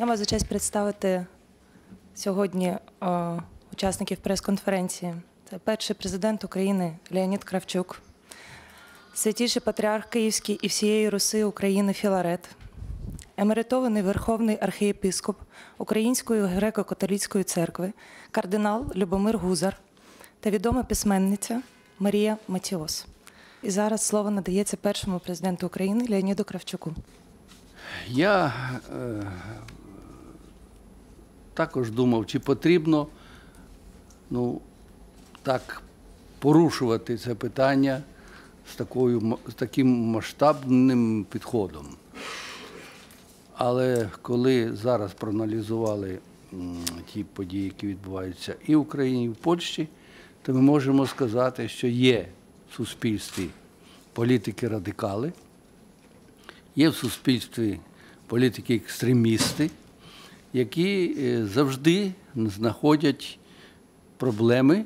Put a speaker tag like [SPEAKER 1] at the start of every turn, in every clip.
[SPEAKER 1] Я маю за честь представити сьогодні е, учасників прес-конференції. Це перший президент України Леонід Кравчук, святіший патріарх Київський і всієї Руси України Філарет, емеритований Верховний архієпископ Української греко-католицької церкви, кардинал Любомир Гузар та відома письменниця Марія Матіос. І зараз слово надається першому президенту України Леоніду Кравчуку.
[SPEAKER 2] Я е, також думав, чи потрібно ну, так порушувати це питання з, такою, з таким масштабним підходом. Але коли зараз проаналізували ті події, які відбуваються і в Україні, і в Польщі, то ми можемо сказати, що є в суспільстві політики-радикали, Є в суспільстві політики-екстремісти, які е, завжди знаходять проблеми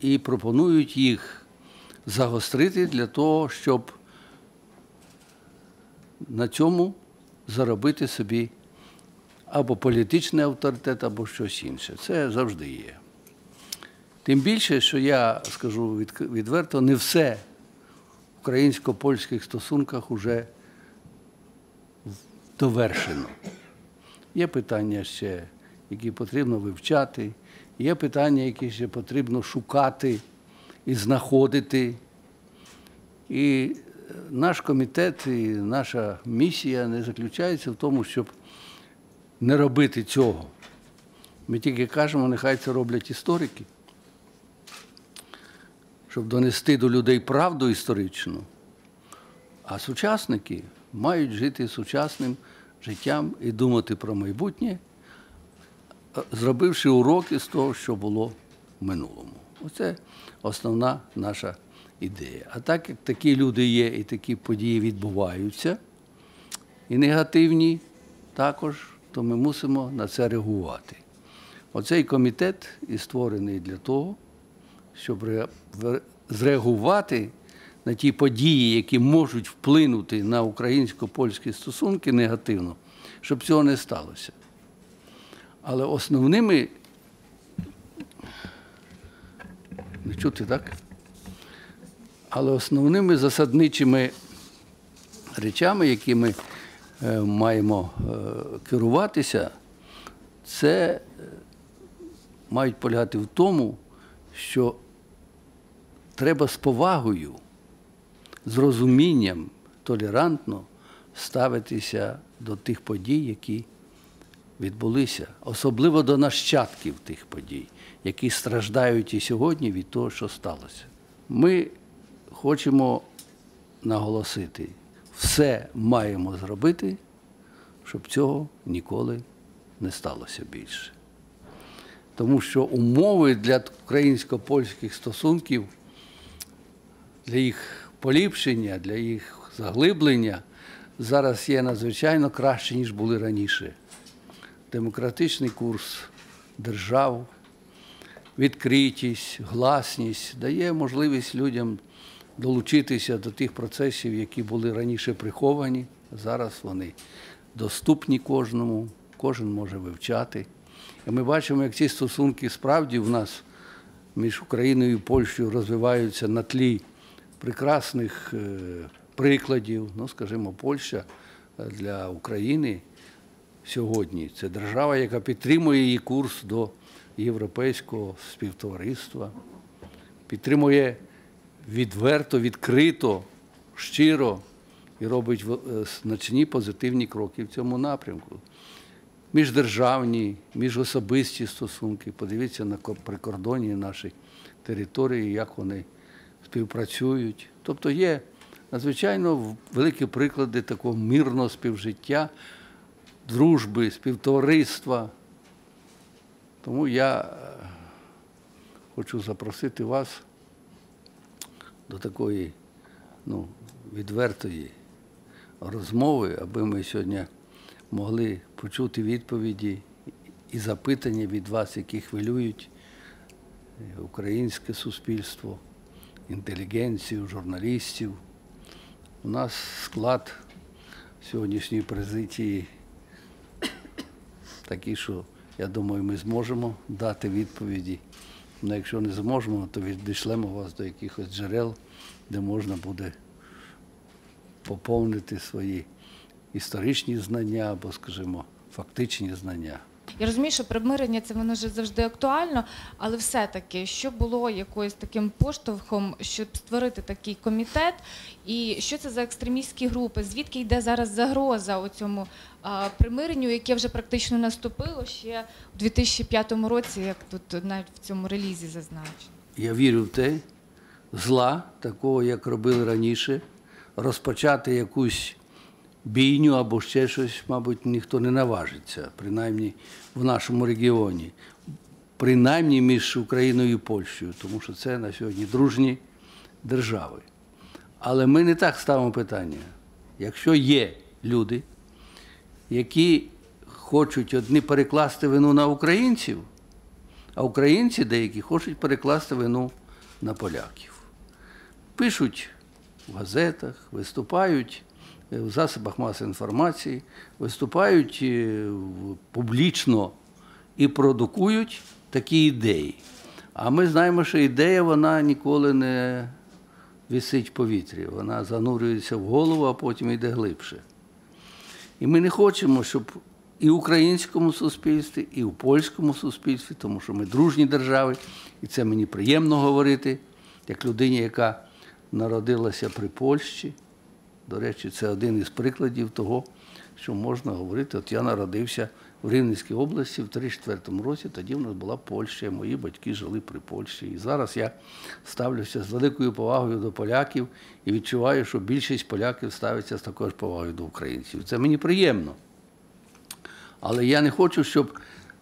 [SPEAKER 2] і пропонують їх загострити для того, щоб на цьому заробити собі або політичний авторитет, або щось інше. Це завжди є. Тим більше, що я скажу відверто, не все в українсько-польських стосунках уже довершено. Є питання ще, які потрібно вивчати, є питання, які ще потрібно шукати і знаходити. І е, наш комітет і наша місія не заключається в тому, щоб не робити цього. Ми тільки кажемо, нехай це роблять історики, щоб донести до людей правду історичну. А сучасники мають жити сучасним життям і думати про майбутнє, зробивши уроки з того, що було в минулому. Оце основна наша ідея. А так як такі люди є і такі події відбуваються, і негативні також, то ми мусимо на це реагувати. Оцей комітет і створений для того, щоб ре- зреагувати на ті події, які можуть вплинути на українсько-польські стосунки негативно, щоб цього не сталося. Але основними. Не чути, так? Але основними засадничими речами, які ми е, маємо е, керуватися, це е, мають полягати в тому, що треба з повагою, з розумінням, толерантно ставитися до тих подій, які відбулися, особливо до нащадків тих подій, які страждають і сьогодні від того, що сталося. Ми хочемо наголосити, все маємо зробити, щоб цього ніколи не сталося більше. Тому що умови для українсько-польських стосунків, для їх поліпшення, для їх заглиблення зараз є надзвичайно краще, ніж були раніше. Демократичний курс держав, відкритість, гласність дає можливість людям долучитися до тих процесів, які були раніше приховані. Зараз вони доступні кожному, кожен може вивчати. І ми бачимо, як ці стосунки справді в нас між Україною і Польщею розвиваються на тлі прекрасних е, прикладів. Ну, скажімо, Польща е, для України сьогодні це держава, яка підтримує її курс до європейського співтовариства, підтримує відверто, відкрито, щиро і робить е, значні позитивні кроки в цьому напрямку. Міждержавні, міжособисті стосунки. Подивіться на ко- прикордонні наші території, як вони співпрацюють. Тобто є надзвичайно великі приклади такого мирного співжиття, дружби, співтовариства. Тому я е, хочу запросити вас до такої ну, відвертої розмови, аби ми сьогодні могли почути відповіді і запитання від вас, які хвилюють е, українське суспільство, інтелігенцію, журналістів. У нас склад сьогоднішньої президії такі, що я думаю, ми зможемо дати відповіді. Ну, якщо не зможемо, то відійшлемо вас до якихось джерел, де можна буде поповнити свої історичні знання або, скажімо, фактичні знання.
[SPEAKER 3] Я розумію, що примирення це воно ж завжди актуально, але все-таки що було якоюсь таким поштовхом, щоб створити такий комітет, і що це за екстремістські групи? Звідки йде зараз загроза у цьому а, примиренню, яке вже практично наступило ще у 2005 році, як тут навіть в цьому релізі зазначено?
[SPEAKER 2] Я вірю в те, зла, такого, як робили раніше, розпочати якусь бійню або ще щось, мабуть, ніхто не наважиться, принаймні в нашому регіоні, принаймні між Україною і Польщею, тому що це на сьогодні дружні держави. Але ми не так ставимо питання. Якщо є люди, які хочуть одні перекласти вину на українців, а українці деякі хочуть перекласти вину на поляків. Пишуть в газетах, виступають в засобах масової інформації, виступають е, публічно і продукують такі ідеї. А ми знаємо, що ідея вона ніколи не висить в повітрі. Вона занурюється в голову, а потім йде глибше. І ми не хочемо, щоб і в українському суспільстві, і в польському суспільстві, тому що ми дружні держави, і це мені приємно говорити, як людині, яка народилася при Польщі. До речі, це один із прикладів того, що можна говорити. От я народився в Рівненській області в 34-му році, тоді в нас була Польща, мої батьки жили при Польщі. І зараз я ставлюся з великою повагою до поляків і відчуваю, що більшість поляків ставиться з такою ж повагою до українців. Це мені приємно. Але я не хочу, щоб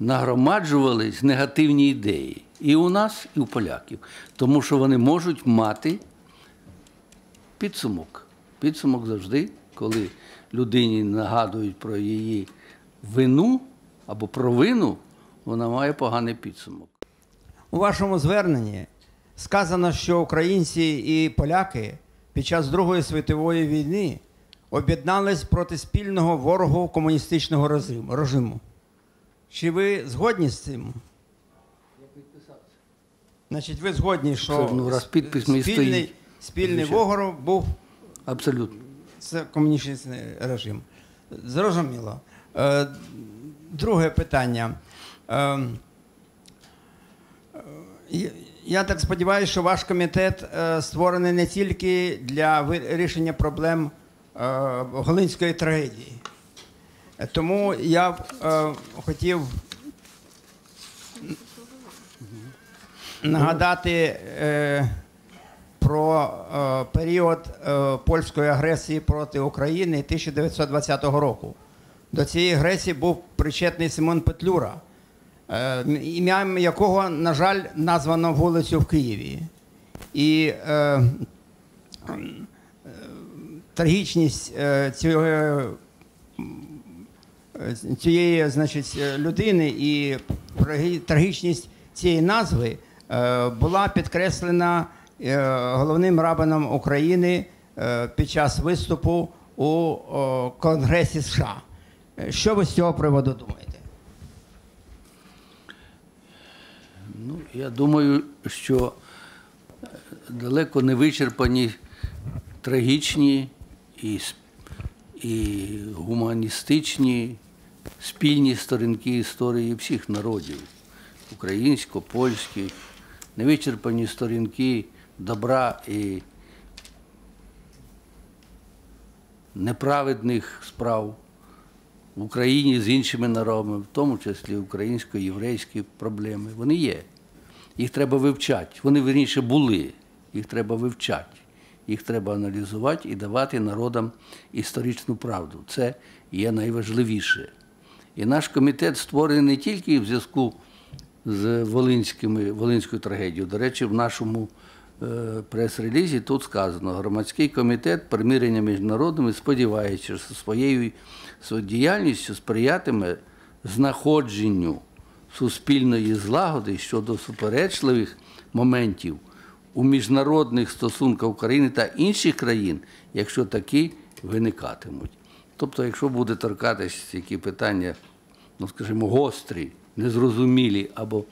[SPEAKER 2] нагромаджувались негативні ідеї і у нас, і у поляків, тому що вони можуть мати підсумок. Підсумок завжди, коли людині нагадують про її вину або провину, вона має поганий підсумок.
[SPEAKER 4] У вашому зверненні сказано, що українці і поляки під час Другої світової війни об'єднались проти спільного ворогу комуністичного режиму-. Чи ви згодні з цим? Значить, ви згодні, що
[SPEAKER 2] Це, ну, раз підпис
[SPEAKER 4] спільний, спільний ворог був
[SPEAKER 2] Абсолютно.
[SPEAKER 4] це комуністичний режим. Зрозуміло. Е, друге питання. Е, е, я- так сподіваюся, що ваш комітет створений не тільки для вирішення проблем Голинської трагедії. Тому я б, хотів нагадати про е, період е, польської агресії проти України 1920 року. До цієї агресії був причетний Симон Петлюра, е, ім'ям якого, на жаль, названо вулицю в Києві. І е, трагічність цього, цієї значить, людини і трагічність цієї назви була підкреслена головним рабином України е, під час виступу у Конгресі США. Е, Що ви з цього приводу думаєте?
[SPEAKER 2] Ну, я думаю, що е, далеко не вичерпані трагічні і, і гуманістичні спільні сторінки історії всіх народів українсько-польських, невичерпані сторінки добра і неправедних справ в Україні з іншими народами, в тому числі українсько-єврейські проблеми. Вони є. Їх треба вивчати. Вони верніше були. Їх треба вивчати. Їх треба аналізувати і давати народам історичну правду. Це є найважливіше. І наш комітет створений не тільки в зв'язку з Волинською трагедією. До речі, в нашому прес-релізі тут сказано, громадський комітет примирення між народами сподівається, що своєю діяльністю сприятиме знаходженню суспільної злагоди щодо суперечливих моментів у міжнародних стосунках України та інших країн, якщо такі виникатимуть. Тобто, якщо буде торкатись які питання ну скажімо, гострі, незрозумілі або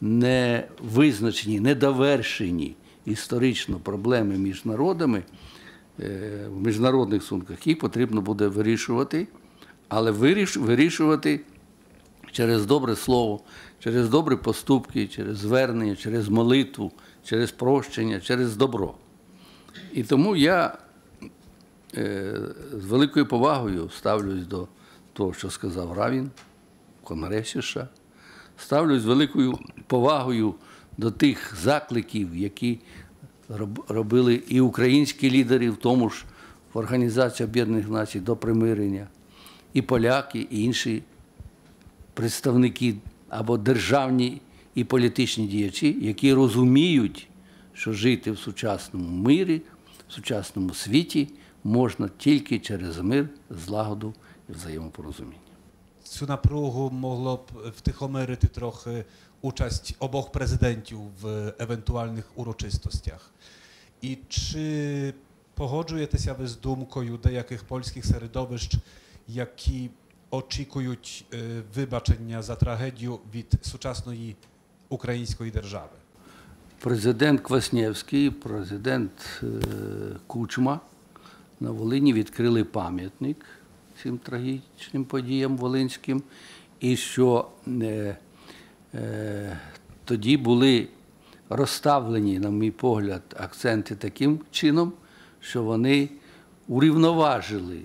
[SPEAKER 2] невизначені, недовершені історично проблеми між народами е, в міжнародних стосунках, їх потрібно буде вирішувати, але вирішувати через добре слово, через добрі поступки, через звернення, через молитву, через прощення, через добро. І тому я е, з великою повагою ставлюсь до того, що сказав Равін в Конгресі США. Ставлюсь з великою повагою до тих закликів, які робили і українські лідери, в тому ж в Організації Об'єднаних Націй до примирення, і поляки, і інші представники або державні і політичні діячі, які розуміють, що жити в сучасному мирі, в сучасному світі можна тільки через мир, злагоду і взаємопорозуміння.
[SPEAKER 5] Цю напругу могло б втихомирити трохи участь обох президентів в евентуальних урочистостях. І чи погоджуєтеся ви з думкою деяких польських середовищ, які очікують е, вибачення за трагедію від сучасної української держави?
[SPEAKER 2] Президент Кваснєвський, президент е, Кучма на Волині відкрили пам'ятник цим трагічним подіям волинським, і що е, е, тоді були розставлені, на мій погляд, акценти таким чином, що вони урівноважили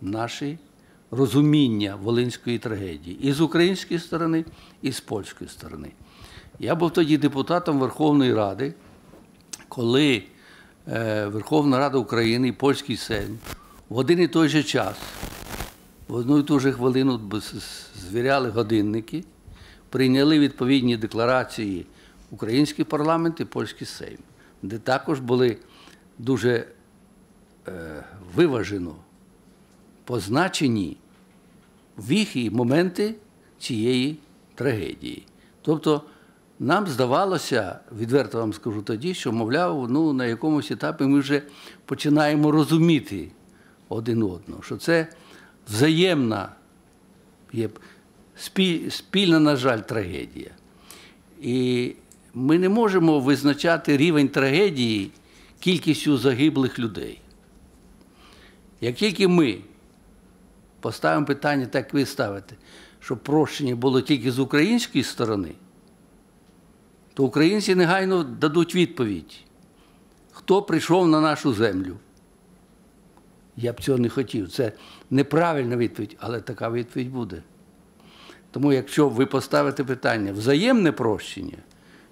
[SPEAKER 2] наші розуміння волинської трагедії і з української сторони, і з польської сторони. Я був тоді депутатом Верховної Ради, коли е, Верховна Рада України і Польський Сейм в один і той же час, в одну і ту же хвилину звіряли годинники, прийняли відповідні декларації Український парламент і Польський Сейм, де також були дуже е, виважено позначені віхи і моменти цієї трагедії. Тобто нам здавалося, відверто вам скажу тоді, що, мовляв, ну, на якомусь етапі ми вже починаємо розуміти один одного, що це взаємна, є спільна, на жаль, трагедія. І ми не можемо визначати рівень трагедії кількістю загиблих людей. Як тільки ми поставимо питання, так ви ставите, щоб прощення було тільки з української сторони, то українці негайно дадуть відповідь, хто прийшов на нашу землю. Я б цього не хотів. Це неправильна відповідь, але така відповідь буде. Тому, якщо ви поставите питання взаємне прощення,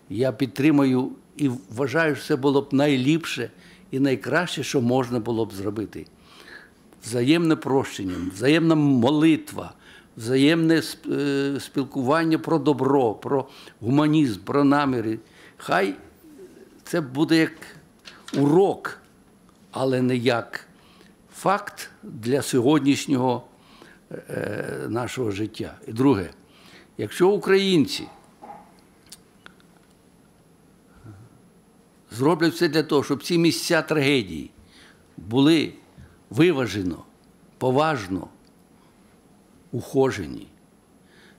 [SPEAKER 2] я підтримую і вважаю, що це було б найліпше і найкраще, що можна було б зробити взаємне прощення, взаємна молитва, взаємне е, спілкування про добро, про гуманізм, про наміри. Хай це буде як урок, але не як факт для сьогоднішнього нашого життя. І друге, якщо українці зроблять все для того, щоб ці місця трагедії були виважено, поважно ухожені,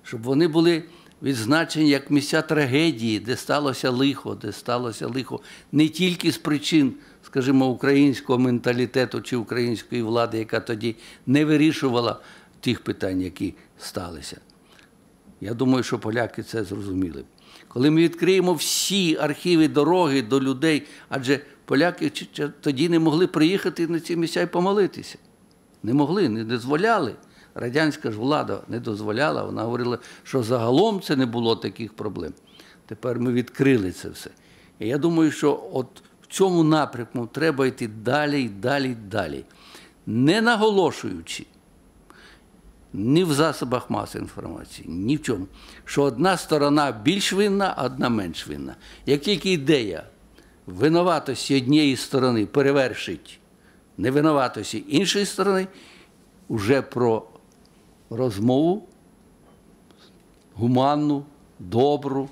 [SPEAKER 2] щоб вони були відзначені як місця трагедії, де сталося лихо, де сталося лихо не тільки з причин, скажімо, українського менталітету чи української влади, яка тоді не вирішувала тих питань, які сталися. Я думаю, що поляки це зрозуміли. Коли ми відкриємо всі архіви дороги до людей, адже поляки тоді не могли приїхати на ці місця і помолитися. Не могли, не дозволяли. Радянська ж влада не дозволяла. Вона говорила, що загалом це не було таких проблем. Тепер ми відкрили це все. І я думаю, що от в цьому напрямку треба йти далі, далі, далі. Не наголошуючи ні в засобах масової інформації, ні в чому. Що одна сторона більш винна, а одна менш винна. Як тільки ідея винуватості однієї сторони перевершить невинуватості іншої сторони, уже про розмову гуманну, добру,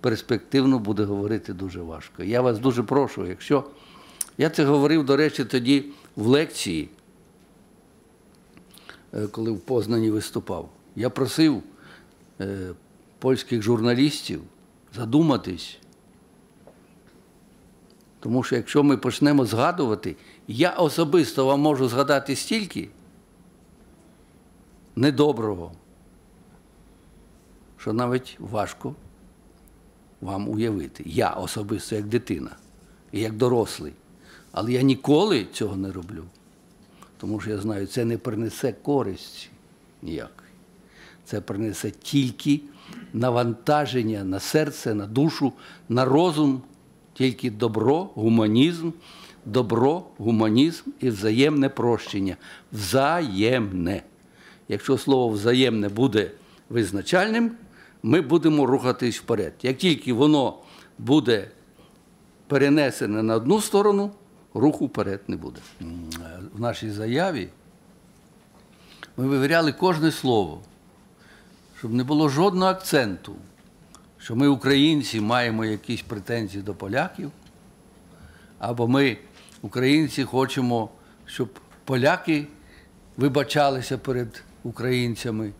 [SPEAKER 2] перспективну буде говорити дуже важко. Я вас дуже прошу, якщо я це говорив, до речі, тоді в лекції, коли в Познані виступав. Я просив е, польських журналістів задуматись. Тому що якщо ми почнемо згадувати, я особисто вам можу згадати стільки недоброго, що навіть важко вам уявити. Я особисто як дитина і як дорослий. Але я ніколи цього не роблю. Тому що я знаю, це не принесе користі ніякої. Це принесе тільки навантаження на серце, на душу, на розум, тільки добро, гуманізм, добро, гуманізм і взаємне прощення. Взаємне. Якщо слово взаємне буде визначальним, ми будемо рухатись вперед. Як тільки воно буде перенесене на одну сторону, руху вперед не буде. В нашій заяві ми вивіряли кожне слово, щоб не було жодного акценту, що ми, українці, маємо якісь претензії до поляків, або ми, українці, хочемо, щоб поляки вибачалися перед українцями,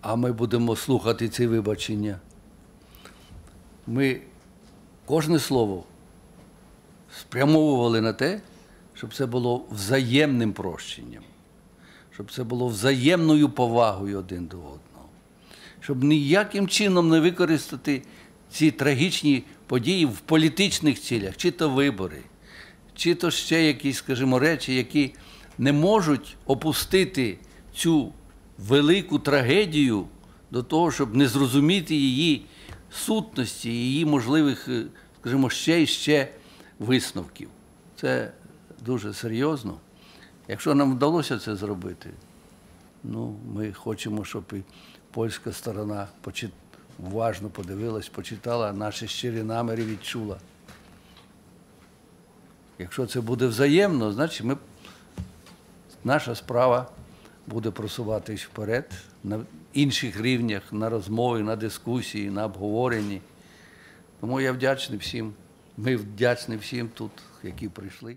[SPEAKER 2] а ми будемо слухати ці вибачення. Ми кожне слово спрямовували на те, щоб це було взаємним прощенням, щоб це було взаємною повагою один до одного, щоб ніяким чином не використати ці трагічні події в політичних цілях, чи то вибори, чи то ще якісь, скажімо, речі, які не можуть опустити цю велику трагедію до того, щоб не зрозуміти її сутності, її можливих, скажімо, ще і ще висновків. Це дуже серйозно. Якщо нам вдалося це зробити, ну, ми хочемо, щоб і польська сторона почит... уважно подивилась, почитала наші щирі наміри, відчула. Якщо це буде взаємно, значить ми... наша справа буде просуватись вперед на інших рівнях, на розмови, на дискусії, на обговоренні. Тому я вдячний всім. Ми вдячні всім тут, які прийшли.